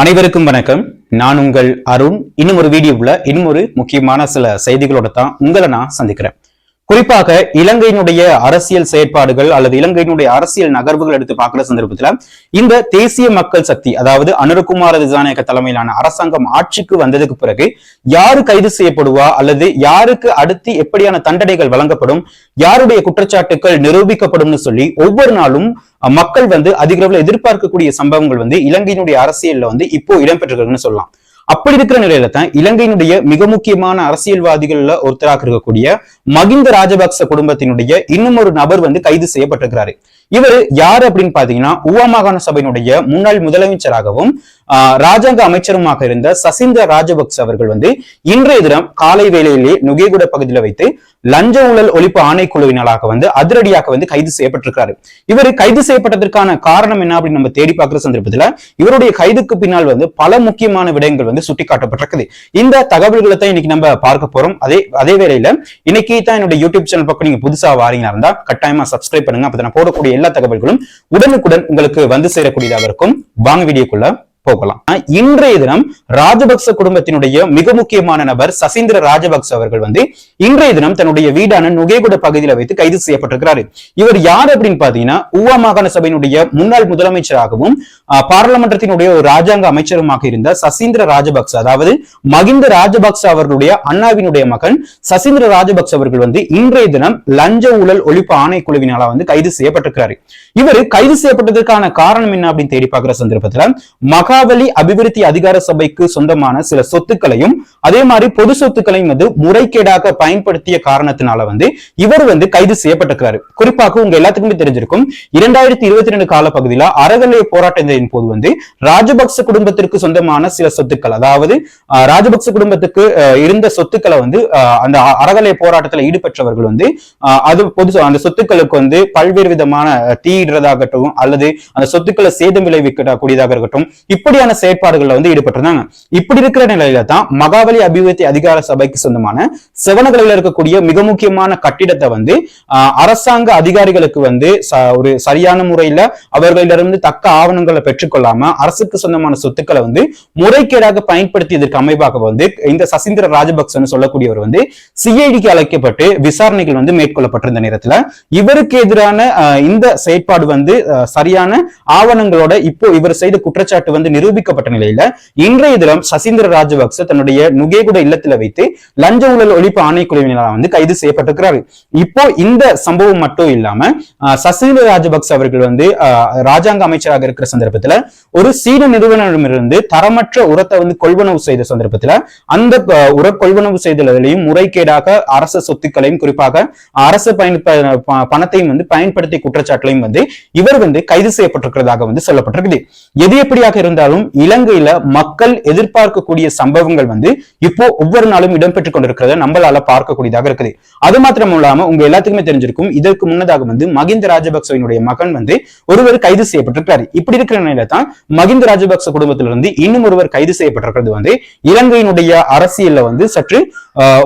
அனைவருக்கும் வணக்கம். நான் உங்கள் அருண். இன்னும் ஒரு வீடியோவில் இன்னும் ஒரு முக்கியமான சில செய்திகளோட தான் உங்களை நான் சந்திக்கிறேன். குறிப்பாக இலங்கையினுடைய அரசியல் செயற்பாடுகள் அல்லது இலங்கையினுடைய அரசியல் நகர்வுகள் எடுத்து பார்க்கிற சந்தர்ப்பத்துல இந்த தேசிய மக்கள் சக்தி அதாவது அனுரகுமார திசாநாயக்க தலைமையிலான அரசாங்கம் ஆட்சிக்கு வந்ததுக்கு பிறகு யாரு கைது செய்யப்படுவா அல்லது யாருக்கு அடுத்து எப்படியான தண்டனைகள் வழங்கப்படும் யாருடைய குற்றச்சாட்டுகள் நிரூபிக்கப்படும்னு சொல்லி ஒவ்வொரு நாளும் மக்கள் வந்து அதிக எதிர்பார்க்கக்கூடிய சம்பவங்கள் வந்து இலங்கையினுடைய அரசியல்ல வந்து இப்போ இடம்பெற்றிருக்குன்னு சொல்லலாம். அப்படி இருக்கிற நிலையில தான் இலங்கையினுடைய மிக முக்கியமான அரசியல்வாதிகள்ல ஒருத்தராக இருக்கக்கூடிய மகிந்த ராஜபக்ச குடும்பத்தினுடைய இன்னும் ஒரு நபர் வந்து கைது செய்யப்பட்டிருக்கிறாரு. இவர் யார் அப்படின்னு பாத்தீங்கன்னா உவா மாகாண சபையினுடைய முன்னாள் முதலமைச்சராகவும் ராஜாங்க அமைச்சருமாக இருந்த சசிந்த ராஜபக்ச அவர்கள் வந்து இன்றைய தினம் காலை வேளையிலே நுகேகுட பகுதியில் வைத்து லஞ்ச ஊழல் ஒழிப்பு ஆணைக்குழுவினராக வந்து அதிரடியாக வந்து கைது செய்யப்பட்டிருக்கிறாரு. இவர் கைது செய்யப்பட்டதற்கான காரணம் என்ன அப்படின்னு நம்ம தேடி பார்க்கிற சந்தர்ப்பத்துல இவருடைய கைதுக்கு பின்னால் வந்து பல முக்கியமான விடயங்கள் வந்து சுட்டிக்காட்டப்பட்டிருக்குது. இந்த தகவல்களை தான் இன்னைக்கு நம்ம பார்க்க போறோம். அதே அதே வேளையில இன்னைக்கு தான் என்னோட யூடியூப் சேனல் பக்கம் நீங்க புதுசா வாரீங்களா இருந்தா கட்டாயமா சப்ஸ்கிரைப் பண்ணுங்க. அப்ப நான் போடக்கூடிய எல்லா தகவல்களும் உடனுக்குடன் உங்களுக்கு வந்து சேரக்கூடியதாக இருக்கும். வாங்க வீடியோக்குள்ள போகலாம். இன்றைய தினம் ராஜபக்ச குடும்பத்தினுடைய மிக முக்கியமான நபர் சசீந்திர ராஜபக்ச அவர்கள் வந்து இன்றைய தினம் தன்னுடைய வீடான நுகேகுட பகுதியில வைத்து கைது செய்யப்பட்டிருக்கிறாரு. இவர் யார் அப்படின்னு பாத்தீங்கன்னா ஊவா மாகாண சபையினுடைய முன்னாள் முதலமைச்சராகவும் பாராளுமன்றத்தினுடைய ஒரு ராஜாங்க அமைச்சருமாக இருந்த சசீந்திர ராஜபக்ச அதாவது மகிந்த ராஜபக்ச அவர்களுடைய அண்ணாவினுடைய மகன் சசீந்திர ராஜபக்ச அவர்கள் வந்து இன்றைய தினம் லஞ்ச ஊழல் ஒழிப்பு ஆணைக்குழுவினால வந்து கைது செய்யப்பட்டிருக்கிறாரு. இவர் கைது செய்யப்பட்டதற்கான காரணம் என்ன அப்படின்னு தேடி பார்க்கிற சந்தர்ப்பத்துல மகா மகாவலி அபிவிருத்தி அதிகார சபைக்கு சொந்தமான சில சொத்துக்களையும் அதே மாதிரி பொது சொத்துக்களையும் வந்து முறைகேடாக பயன்படுத்திய காரணத்தினால வந்து இவர் வந்து கைது செய்யப்பட்டிருக்கிறாரு. குறிப்பாக உங்க எல்லாத்துக்குமே தெரிஞ்சிருக்கும் இரண்டாயிரத்தி இருபத்தி ரெண்டு காலப்பகுதியில அறகலைய போராட்டத்தின் போது வந்து ராஜபக்ச குடும்பத்திற்கு சொந்தமான சில சொத்துக்கள் அதாவது ராஜபக்ச குடும்பத்துக்கு இருந்த சொத்துக்களை வந்து அந்த அ- போராட்டத்தில் ஈடுபட்டவர்கள் வந்து அது பொது அந்த சொத்துக்களுக்கு வந்து பல்வேறு விதமான தீயிடுறதாகட்டும் அல்லது அந்த சொத்துக்களை சேதம் விளைவிக்கக்கூடியதாக இருக்கட்டும் இப்ப இப்படியான செயற்பாடுகள்ல வந்து ஈடுபட்டிருந்தாங்க. இப்படி இருக்கிற நிலையில தான் மகாவலி அபிவிருத்தி அதிகார சபைக்கு சொந்தமான செவனகளில் இருக்கக்கூடிய மிக முக்கியமான கட்டிடத்தை வந்து அரசாங்க அதிகாரிகளுக்கு வந்து ஒரு சரியான முறையில அவர்களிடமிருந்து தக்க ஆவணங்களை பெற்றுக்கொள்ளாம அரசுக்கு சொந்தமான சொத்துக்களை வந்து முறைகேடாக பயன்படுத்தியதற்கு அமைவாக வந்து இந்த சசீந்திர ராஜபக்சன்னு சொல்லக்கூடியவர் வந்து சிஐடிக்கு அழைக்கப்பட்டு விசாரணைகள் வந்து மேற்கொள்ளப்பட்டிருந்த நேரத்துல இவருக்கு எதிரான இந்த செயற்பாடு வந்து சரியான ஆவணங்களோட இப்போ இவர் செய்த குற்றச்சாட்டு வந்து நிரூபிக்கப்பட்ட நிலையில இன்றைய தினம் சசீந்திர ராஜபக்ச தன்னுடைய நுகேகுட இல்லத்துல வைத்து லஞ்ச ஊழல் ஒழிப்பு ஆணைக்குழுவினரால் வந்து கைது செய்யப்பட்டிருக்கிறாரு. இப்போ இந்த சம்பவம் மட்டும் இல்லாம சசீந்திர ராஜபக்ச அவர்கள் வந்து ராஜாங்க அமைச்சராக இருக்கிற சந்தர்ப்பத்துல ஒரு சீன நிறுவனமிருந்து தரமற்ற உரத்தை வந்து கொள்வனவு செய்த சந்தர்ப்பத்துல அந்த உர கொள்வனவு செய்தலையும் முறைகேடாக அரச சொத்துக்களையும் குறிப்பாக அரசு பயன் பணத்தையும் வந்து பயன்படுத்திய குற்றச்சாட்டுலையும் வந்து இவர் வந்து கைது செய்யப்பட்டிருக்கிறதாக வந்து சொல்லப்பட்டிருக்குது. எது எப்படியாக இருந்தாலும் இருந்தாலும் இலங்கையில மக்கள் எதிர்பார்க்கக்கூடிய சம்பவங்கள் வந்து இப்போ ஒவ்வொரு நாளும் இடம்பெற்றுக் கொண்டிருக்கிறத நம்மளால பார்க்கக்கூடியதாக இருக்குது. அது மாத்திரம் இல்லாம உங்க எல்லாத்துக்குமே தெரிஞ்சிருக்கும் இதற்கு முன்னதாக வந்து மகிந்த ராஜபக்சவினுடைய மகன் வந்து ஒருவர் கைது செய்யப்பட்டிருக்கிறார். இப்படி இருக்கிற நிலையில தான் மகிந்த ராஜபக்ச குடும்பத்திலிருந்து இன்னும் ஒருவர் கைது செய்யப்பட்டிருக்கிறது வந்து இலங்கையினுடைய அரசியல்ல வந்து சற்று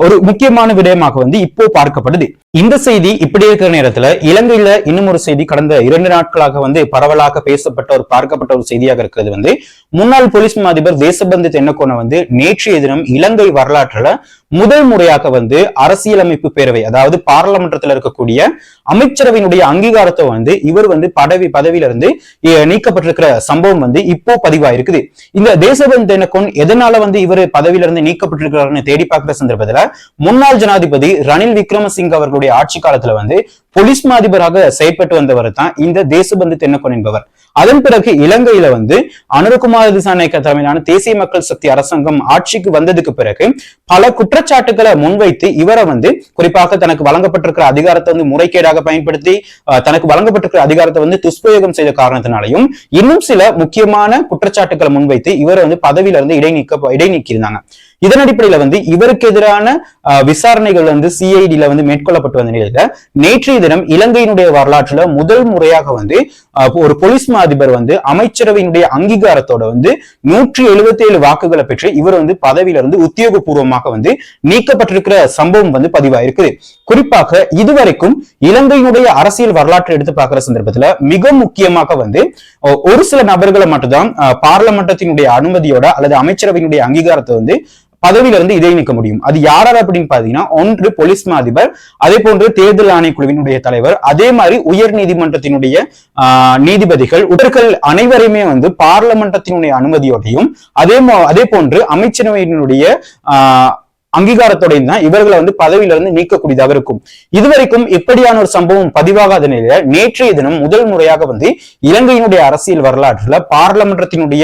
ஒரு முக்கியமான விடயமாக வந்து இப்போ பார்க்கப்படுது. இந்த செய்தி இப்படி இருக்கிற நேரத்துல இலங்கையில இன்னும் ஒரு செய்தி கடந்த இரண்டு நாட்களாக வந்து பரவலாக பேசப்பட்ட ஒரு பார்க்கப்பட்ட ஒரு செய்தியாக இருக்கிறது வந்து முன்னாள் போலீஸ் அதிபர் தேசபந்து தென்னக்கோன வந்து நேற்றைய தினம் இலங்கை வரலாற்றுல முதல் முறையாக வந்து அரசியலமைப்பு பேரவை அதாவது பாராளுமன்றத்தில் இருக்கக்கூடிய அமைச்சரவையினுடைய அங்கீகாரத்தை வந்து இவர் வந்து பதவி பதவியில இருந்து நீக்கப்பட்டிருக்கிற சம்பவம் வந்து இப்போ பதிவாயிருக்குது. இந்த தேசபந்து தென்னக்கோன் எதனால வந்து இவர் பதவியில இருந்து நீக்கப்பட்டிருக்கிறாருன்னு தேடி பார்க்கிற சந்தர்ப்பத்துல முன்னாள் ஜனாதிபதி ரணில் விக்ரமசிங்க அவர்களுடைய ஆட்சி காலத்துல வந்து போலீஸ் அதிபராக செயற்பட்டு வந்தவர் தான் இந்த தேசபந்து தென்னக்கோன் என்பவர். அதன் பிறகு இலங்கையில வந்து அனுரகுமார திசாநாயக்க தலைமையிலான தேசிய மக்கள் சக்தி அரசாங்கம் ஆட்சிக்கு வந்ததுக்கு பிறகு பல குற்றச்சாட்டுகளை முன்வைத்து இவரை வந்து குறிப்பாக தனக்கு வழங்கப்பட்டிருக்கிற அதிகாரத்தை வந்து முறைகேடாக பயன்படுத்தி தனக்கு வழங்கப்பட்டிருக்கிற அதிகாரத்தை வந்து துஷ்பிரயோகம் செய்த காரணத்தினாலையும் இன்னும் சில முக்கியமான குற்றச்சாட்டுகளை முன்வைத்து இவரை வந்து பதவியில இருந்து இடைநீக்க இடைநீக்கியிருந்தாங்க. இதன் அடிப்படையில வந்து இவருக்கு எதிரான விசாரணைகள் வந்து சிஐடியில வந்து மேற்கொள்ளப்பட்டு வந்த நிலையில நேற்றைய தினம் இலங்கையினுடைய வரலாற்றுல முதல் முறையாக வந்து ஒரு போலீஸ் அதிபர் வந்து அமைச்சரவையினுடைய அங்கீகாரத்தோட வந்து நூற்றி எழுபத்தி ஏழு வாக்குகளை பெற்று இவர் வந்து பதவியில இருந்து உத்தியோகபூர்வமாக வந்து நீக்கப்பட்டிருக்கிற சம்பவம் வந்து பதிவாயிருக்கு. குறிப்பாக இதுவரைக்கும் இலங்கையினுடைய அரசியல் வரலாற்றை எடுத்து பார்க்கிற சந்தர்ப்பத்துல மிக முக்கியமாக வந்து ஒரு சில நபர்களை மட்டும்தான் பார்லமெண்டத்தினுடைய அனுமதியோட அல்லது அமைச்சரவையினுடைய அங்கீகாரத்தை வந்து பதவியில இருந்து இதை நீக்க முடியும். அது யாரார் அப்படின்னு பாத்தீங்கன்னா ஒன்று போலீஸ் மா அதிபர் அதே போன்று தேர்தல் ஆணைக்குழுவினுடைய தலைவர் அதே மாதிரி உயர் நீதிமன்றத்தினுடைய நீதிபதிகள் உடற்கள் அனைவரையுமே வந்து பார்லமெண்டத்தினுடைய அனுமதியோடையும் அதே அதே போன்று அமைச்சரவையினுடைய ஆஹ், தான் இவர்களை வந்து பதவியிலிருந்து நீக்கக்கூடியதாக இருக்கும். இதுவரைக்கும் இப்படியான ஒரு சம்பவம் பதிவாகாத நிலையில நேற்றைய தினம் முதல் முறையாக வந்து இலங்கையினுடைய அரசியல் வரலாற்றுல பார்லமெண்டத்தினுடைய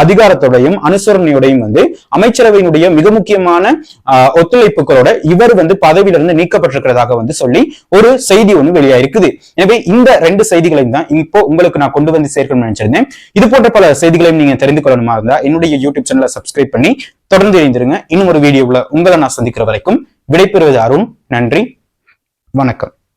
அதிகாரத்தோடையும் அனுசரணையோடையும் வந்து அமைச்சரவையினுடைய மிக முக்கியமான ஆஹ், ஒத்துழைப்புகளோட இவர் வந்து பதவியிலிருந்து நீக்கப்பட்டிருக்கிறதாக வந்து சொல்லி ஒரு செய்தி ஒன்று வெளியாயிருக்குது. எனவே இந்த ரெண்டு செய்திகளையும் தான் இப்போ உங்களுக்கு நான் கொண்டு வந்து சேர்க்கணும்னு நினைச்சிருந்தேன். இது போன்ற பல செய்திகளையும் நீங்க தெரிந்து கொள்ளணுமா இருந்தா என்னுடைய யூடியூப் சேனலை சப்ஸ்கிரைப் பண்ணி தொடர்ந்து இணைந்திருங்க. இன்னும் ஒரு வீடியோவில் உங்களை நான் சந்திக்கிற வரைக்கும் விடைபெறுவது அருண். நன்றி. வணக்கம்.